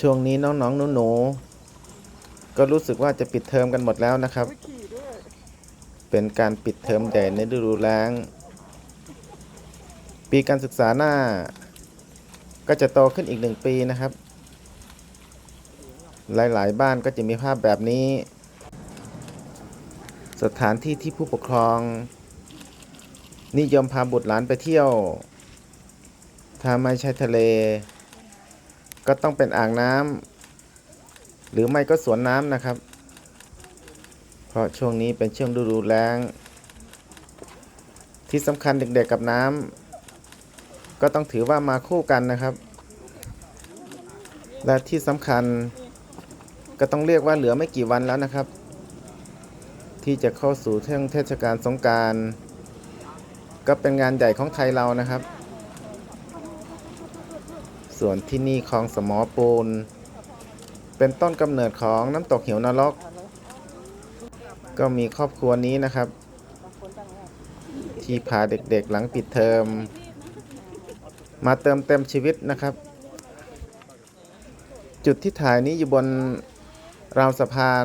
ช่วงนี้น้องๆหนูๆก็รู้สึกว่าจะปิดเทอมกันหมดแล้วนะครับ เป็นการปิดเทอมใหญ่ในฤดูแล้ง ปีการศึกษาหน้า ก็จะโตขึ้นอีกหนึ่งปีนะครับ หลายๆ บ้านก็จะมีภาพแบบนี้ สถานที่ที่ผู้ปกครอง นิยมพาบุตรหลานไปเที่ยวถ้าไม่ใช่ทะเล ก็ต้องเป็นอ่างน้ำหรือไม่ก็สวนน้ำนะครับ เพราะช่วงนี้เป็นช่วงฤดูแล้ง ที่สำคัญเด็กๆกับน้ำก็ต้องถือว่ามาคู่กันนะครับ และที่สำคัญก็ต้องเรียกว่าเหลือไม่กี่วันแล้วนะครับ ที่จะเข้าสู่เทศเทศกาลสงการ ก็เป็นงานใหญ่ของไทยเรานะครับ ส่วนที่นี่คลองสมอปูน เป็นต้นกำเนิดของน้ำตกเหวนรก ก็มีครอบครัวนี้นะครับ ที่พาเด็กๆหลังปิดเทอม มาเติมเต็มชีวิตนะครับ จุดที่ถ่ายนี้อยู่บนราวสะพาน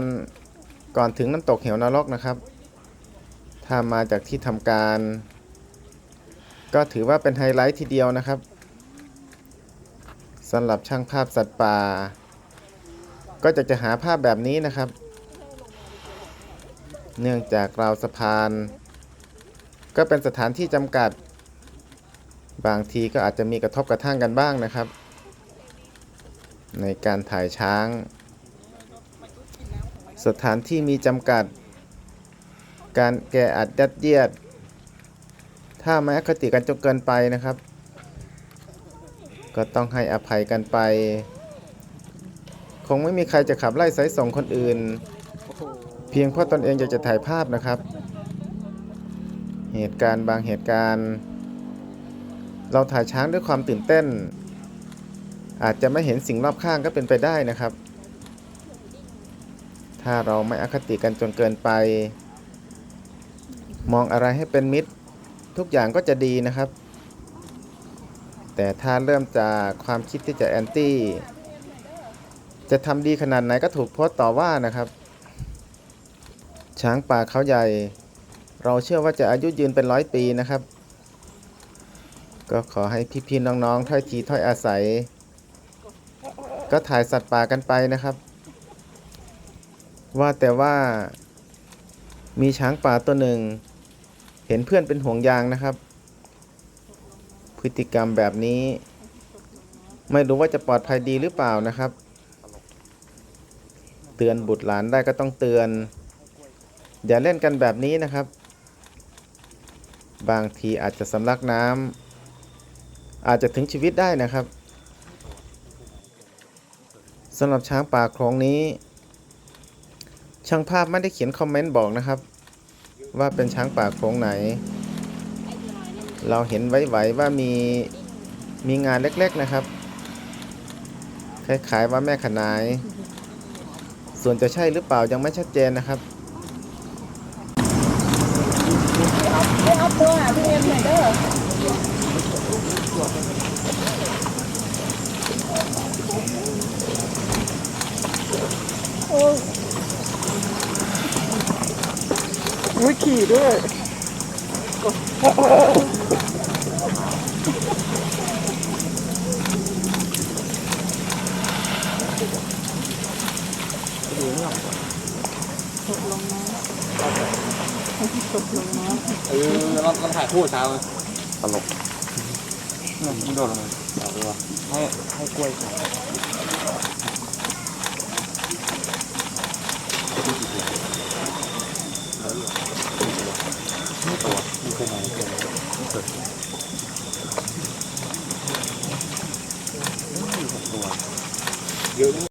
ก่อนถึงน้ำตกเหวนรกนะครับ ถ้ามาจากที่ทำการ ก็ถือว่าเป็นไฮไลท์ทีเดียวนะครับ สำหรับช่างภาพสัตว์ป่า ก็จะจะหาภาพแบบนี้นะครับ เนื่องจากราวสะพาน ก็เป็นสถานที่จำกัด บางทีก็อาจจะมีกระทบกระทั่งกันบ้างนะครับ ในการถ่ายช้าง สถานที่มีจำกัด การแกอัดยัดเยียด ถ้าไม่อคติกันจนเกินไปนะครับ ก็ต้องให้อภัยกันไป คงไม่มีใครจะขับไล่สายส่งคนอื่น เพียงเพราะตนเองอยากจะถ่ายภาพนะครับ เหตุการณ์บางเหตุการณ์ เราถ่ายช้างด้วยความตื่นเต้น อาจจะไม่เห็นสิ่งรอบข้างก็เป็นไปได้นะครับ ถ้าเราไม่อคติกันจนเกินไป มองอะไรให้เป็นมิตร ทุกอย่างก็จะดีนะครับ แต่ถ้าเริ่มจากความคิดที่จะแอนตี้จะทำดีขนาดไหนก็ถูกโพสต์ต่อว่านะครับ ช้างป่าเขาใหญ่ เราเชื่อว่าจะอายุยืนเป็นร้อยปีนะครับ ก็ขอให้พี่ๆน้องๆถ้อยทีถ้อยอาศัย ก็ถ่ายสัตว์ป่ากันไปนะครับ ว่าแต่ว่า มีช้างป่าตัวหนึ่ง เห็นเพื่อนเป็นห่วงยางนะครับ พฤติกรรมแบบนี้ ไม่รู้ว่าจะปลอดภัยดีหรือเปล่านะครับ เตือนบุตรหลานได้ก็ต้องเตือน อย่าเล่นกันแบบนี้นะครับ บางทีอาจจะสำลักน้ำอาจจะถึงชีวิตได้นะครับสำหรับช้างป่าโครงนี้ ช่างภาพไม่ได้เขียนคอมเมนต์บอกนะครับ ว่าเป็นช้างป่าโครงไหน เราเห็นไว้ๆว่ามีมีงานเล็กๆนะครับ คล้ายๆว่าแม่ขนาย ส่วนจะใช่หรือเปล่ายังไม่ชัดเจนนะครับไม่เอาตัวพี่เอ็มหน่อยเด้อโอ้ยอุ้ยขี่ด้วย เออแล้วเราถ่ายคู่เช้าตลกมันโดดลงมาเอาดีกว่าให้ให้กล้วยเขาไม่ตัวไม่เคยมาเลยไม่เคยตัวเยอะ